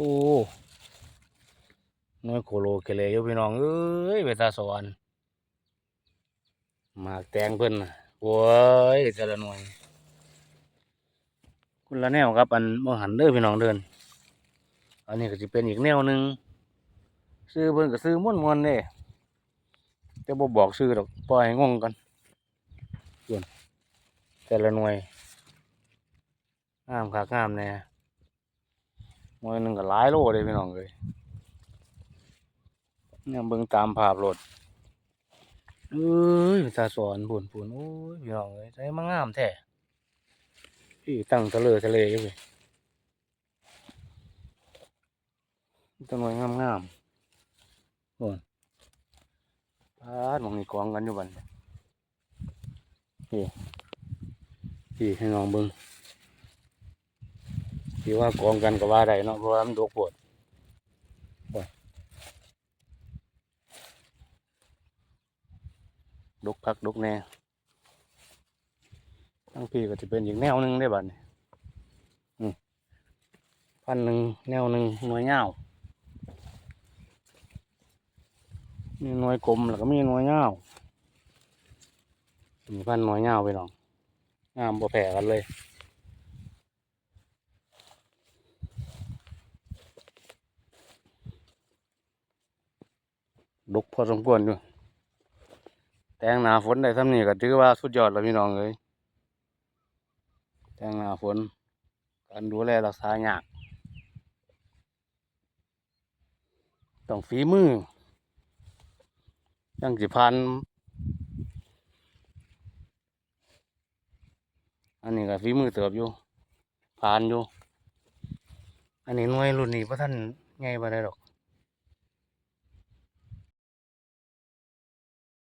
โอ้น้อยโคโลเกเลอยู่พี่น้องเอ้ยเวตาสวรรค์มากแตงเพิ่นนะโว้ยแต่ละหน่วยคุณละแนวครับอันบ่หันเด้อพี่น้องเดิน อันนี้ก็สิเป็นอีกแนวหนึ่งซื้อเพิ่นก็ซื้อม่วนๆเด้แต่บ่บอกซื้อดอกปล่อยงงกันส่วนแต่ละหน่วยงามคักงามแน่ หน่วยหนึ่งก็หลายโลเลยพี่น้องเอ้ยเนี่ยเบิ่งตามภาพรถเอ้ยตาสอนปุ่นปุ่นโอ้ยพี่น้องเอ้ยใจมางามแท้พี่ตั้งทะเลทะเลอยู่เลยต้นไม้งามงามๆโน่นพาดมองนี่กองกันอยู่บันนี่พี่ให้น้องเบิ้ง พี่ว่ากองกันก็ว่าได้เนาะเพราะว่ามันดกปวดดกคักดกแน่ทั้งพี่ก็จะเป็นอีกแนวหนึ่งได้บัดนี้อืมพันหนึ่งแนวหนึ่งหน่วยเงาวมีหน่วยกลมแล้วก็มีหน่วยเงามีพันหน่วยเงาไปน้องงามบ่แพ้กันเลย ดุกพอสมควรอยู่ แตงหนาฝนได้ทำนี่ก็ถือว่าสุดยอดแล้วพี่น้องเลยแตงหนาฝน การดูแลรักษายากต้องฝีมือยังสิพัน อันนี้ก็ฝีมือเติบอยู่ผ่านอยู่ อันนี้หน่วยรุ่นนี้พระท่านไงบ่ได้ดอก